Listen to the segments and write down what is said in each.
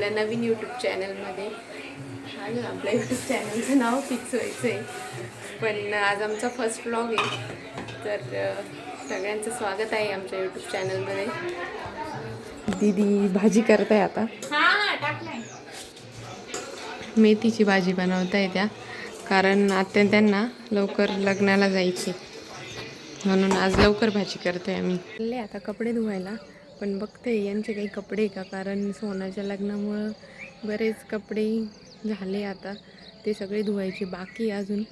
आपल्या नवीन यूट्यूब चॅनलमध्ये अजून आपल्या यूट्यूब चॅनलचं नाव फिक्स व्हायचं आहे पण आज आमचा फर्स्ट ब्लॉग आहे. तर सगळ्यांचं स्वागत आहे आमच्या यूट्यूब चॅनलमध्ये दीदी भाजी करत आहे आता मेथीची भाजी बनवता आहे त्या. कारण आता त्यांना लवकर लग्नाला जायचे म्हणून आज लवकर भाजी करतोय आम्ही. आता कपडे धुवायला. पण बघते यांचे काही कपडे का? कारण सोनाच्या लग्नामुळं बरेच कपडे झाले आता. ते सगळे धुवायचे बाकी अजून.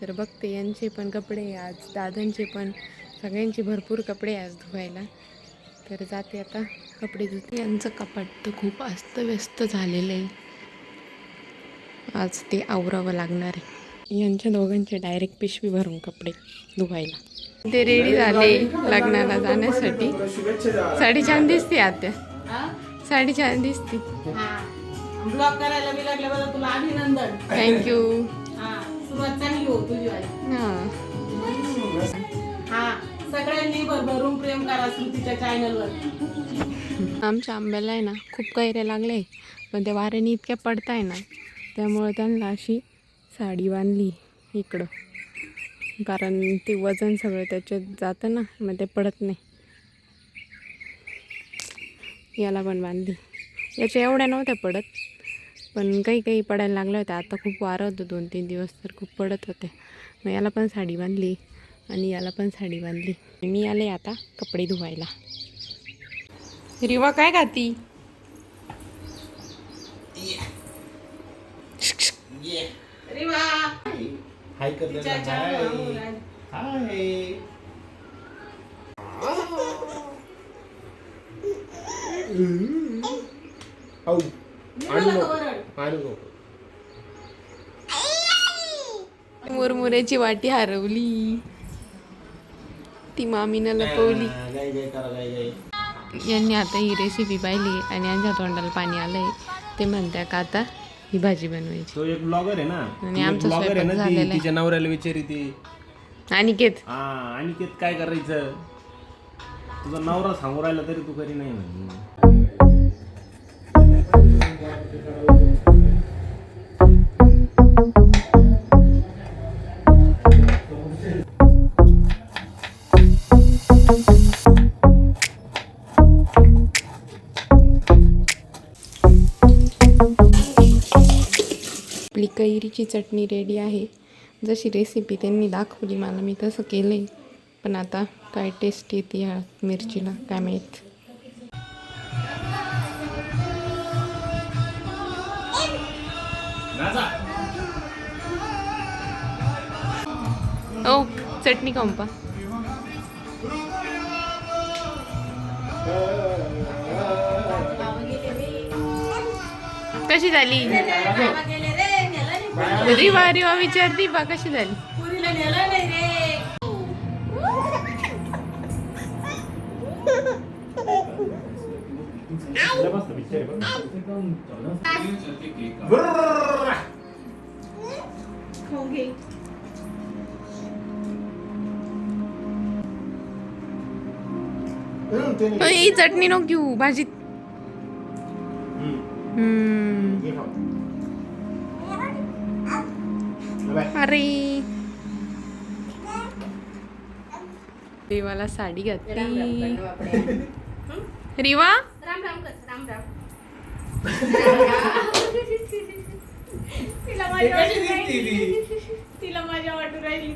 तर बघते यांचे पण कपडे आज दादांचे पण. सगळ्यांचे भरपूर कपडे आज धुवायला. तर जाते आता कपडे धुते. यांचं कपाट तर खूप अस्तव्यस्त झालेलं आहे. आज ते आवरावं लागणार आहे. यांच्या दोघांचे डायरेक्ट पिशवी भरून कपडे धुवायला. ते रेडी झाले लग्नाला जाण्यासाठी. साडी छान दिसते आत्या साडी छान दिसते. ब्लॉग करायला मी लागल्याबद्दल तुला अभिनंदन. थँक्यू हा. सुरुवात चांगली हो तुझी. हां. हा. सगळ्यांनी भरभरून प्रेम करा श्रुतीच्या चॅनलवर आमच्या आंब्याला आहे ना खूप कैऱ्या लागल्या आहे पण त्या वाऱ्याने इतक्या पडताय ना त्यामुळे त्यांना अशी साडी बांधली इकडं. कारण ते वजन सगळं त्याच्यात जातं ना मग ते पडत नाही. याला पण बांधली याच्या एवढ्या नव्हत्या पडत पण काही काही पडायला लागल्या होत्या. आता खूप वारं होतं दोन तीन दिवस तर खूप पडत होते. मग याला पण साडी बांधली आणि याला पण साडी बांधली. मी आले आता कपडे धुवायला. रिवा काय खाती? अरे वा हाय कर तिच्या channel वर हाय. औ निघालं का वरण? आणू नको. मुरमुऱ्याची वाटी हरवली. ती मामीनं लपवली. हा, गाय गाय करा गाय गाय यांनी आता ही रेसिपी पाहिली आणि यांच्या तोंडाला पाणी आलंय. ते म्हणत्या का आता? ही भाजी बनवायची. तो एक ब्लॉगर आहे ना. आणि एक आमचा ब्लॉगर आहे स्वयंपाक ना ती झालेला आहे. तिच्या नवऱ्याला विचारी ती. अनिकेत. हा आणि ते काय करायचं? तुझा नवरा सांगू राहिला तरी तू करी नाही म्हणे आपली कैरीची चटणी रेडी आहे. जशी रेसिपी त्यांनी दाखवली मला मी तसं केलं आहे पण आता काय टेस्ट येते या मिरचीला काय माहीत. ओ चटणी कंपा कशी झाली? हो. रिवा रिवा विचारती बा कशी झाली? पुरीला नेलं नाही रे. घे ही चटणी नको घेऊ भाजीत. हम्म. अरे रिवाला साडी घातली. रिवा? राम राम कर राम राम. तिला माझ्या वाटू राहिली. तिला माझ्या वाटू राहिली.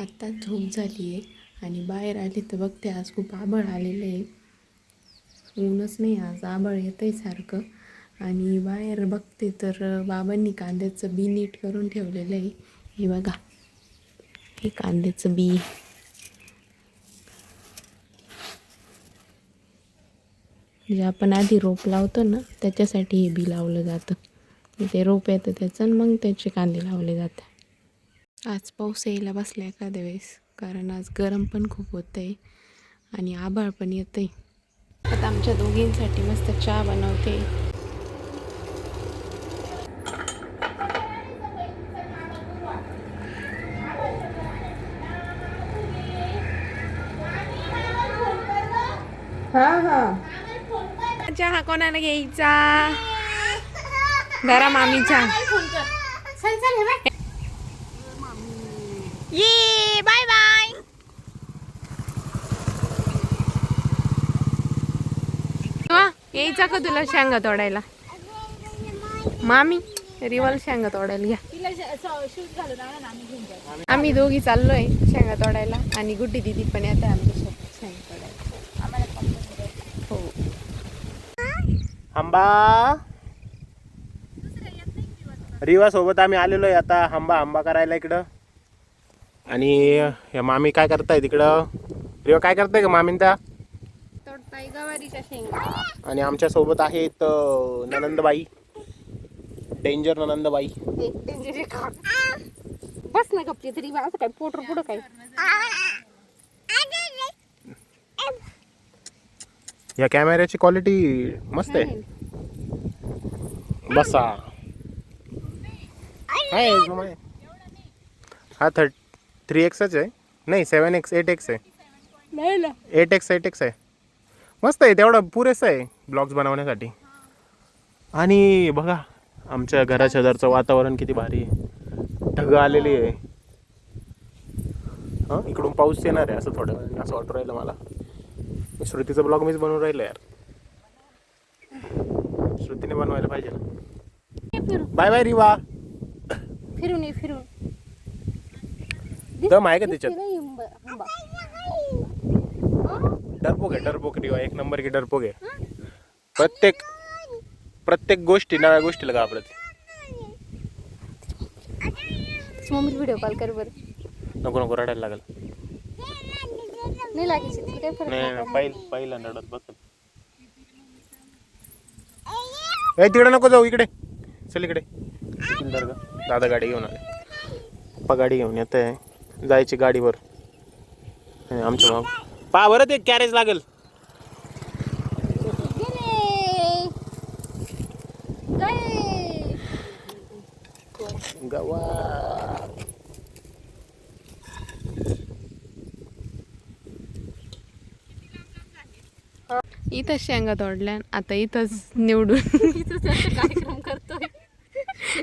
आता झोप झाली आहे आणि बाहेर आली तर बघते आज खूप आबळ आलेलं आहे. ऊनच नाही आज आबळ येतं आहे सारखं. आणि बाहेर बघते तर बाबांनी कांद्याचं बी नीट करून ठेवलेलं आहे. हे बघा. हे कांद्याचं बी. जे आपण आधी रोप लावतो ना त्याच्यासाठी हे बी लावलं जातं. ते रोप येतं त्याचं आणि मग त्याचे कांदे लावले जातात. आज पाऊस यायला बसला एखाद्या वेळेस कारण आज गरम पण खूप होतं आहे आणि आभाळ पण येतं आहे आता आमच्या दोघींसाठी मस्त चहा बनवते. हा हा. चहा कोणाला घ्यायचा. धरा मामीचा. ये बाय बाय. यायचा का तुला शेंगा तोडायला? मामी रिवल शेंगा तोडायला घ्या. आम्ही दोघी चाललोय शेंगा तोडायला आणि गुड्डी दिदी पण येते आमच्यासोबत शेंगा तोडायला हो आंबा रिवा सोबत आम्ही आलेलो आहे आता आंबा आंबा करायला इकडं. आणि हे मामी काय करताय तिकडं? रिवा काय करताय का मामीन त्या तोडताय गवारीच्या शेंगा. आणि आमच्यासोबत आहेत ननंदबाई. डेंजर ननंदबाई. बस ना गपची तरी असं काय पोटर पुढं काय? या कॅमेऱ्याची क्वालिटी मस्त आहे. बसा. आहे. हा थर्ट थ्री एक्सच आहे. नाही सेवन एक्स एट एक्स आहे. नाही ना. एट एक्स एट एक्स आहे. मस्त आहे तेवढं पुरेसं आहे ब्लॉग्स बनवण्यासाठी. आणि बघा आमच्या घराच्या शेजारचं वातावरण किती भारी आहे. ढगं आलेली आहे. हां? इकडून पाऊस येणार आहे असं वेळाने असं वाटू राहिलं मला. श्रुतीचा ब्लॉग मीच बनवून राहिलो यार. श्रुतीने बनवायला पाहिजे बाय बाय रिवा. फिरून ये फिरून दम आहे का त्याच्यात? डरपोक आहे डरपोक रिवा. एक नंबर की डरपोक आहे. प्रत्येक प्रत्येक गोष्टी नव्या गोष्टीला घाबरत. मम्मी व्हिडिओ कॉल कर बर. नको नको रडायला लागल. नाही लागायची तुला काय फरक नाही नाही. पहिल पहिला रडत बस ए तिकडे नको जाऊ इकडे. चल इकडे. सुंदर ग दादा गाडी घेऊन आले. पप्पा गाडी घेऊन येत आहे. जायची गाडीवर. हे आमच्या माग पा बरं ते कॅरेज लागेल. गवा इथंच शेंगा तोडल्या आता इथंच निवडून. कार्यक्रम करतोय.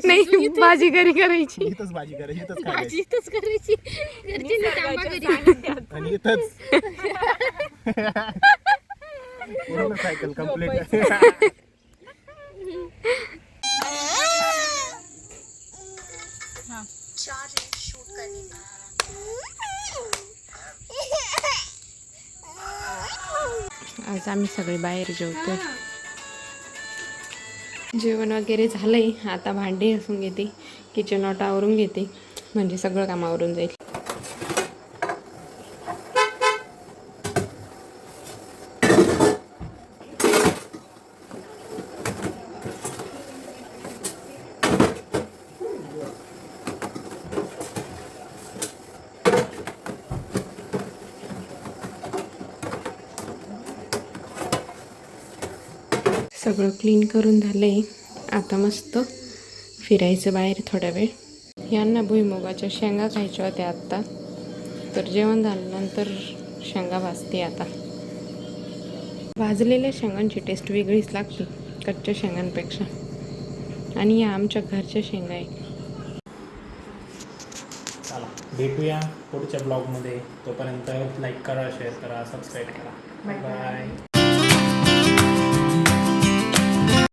नाही भाजी घरी करायची. इथंच भाजी करायची इथंच खायची. इथंच करायची. घरच्यांनी थांबा घरी. आणि इथंच. पूर्ण सायकल कंप्लीट आज आम्ही सगळे बाहेर जेवतो जेवण वगैरे झालंय. आता भांडी घासून घेते. किचन ऑटावरून आवरून घेते. म्हणजे सगळं काम आवरून जाईल. सगळं क्लीन करून झालंय. आता मस्त फिरायचं बाहेर थोडा वेळ. यांना भुईमुगाच्या शेंगा खायच्या होत्या आत्ता. तर जेवण झाल्यानंतर शेंगा भाजते आता. भाजलेल्या शेंगांची टेस्ट वेगळीच लागते कच्च्या शेंगांपेक्षा. आणि या आमच्या घरच्या शेंगा आहे चला भेटूया पुढच्या ब्लॉगमध्ये तोपर्यंत लाईक करा शेअर करा सबस्क्राईब करा. Bye bye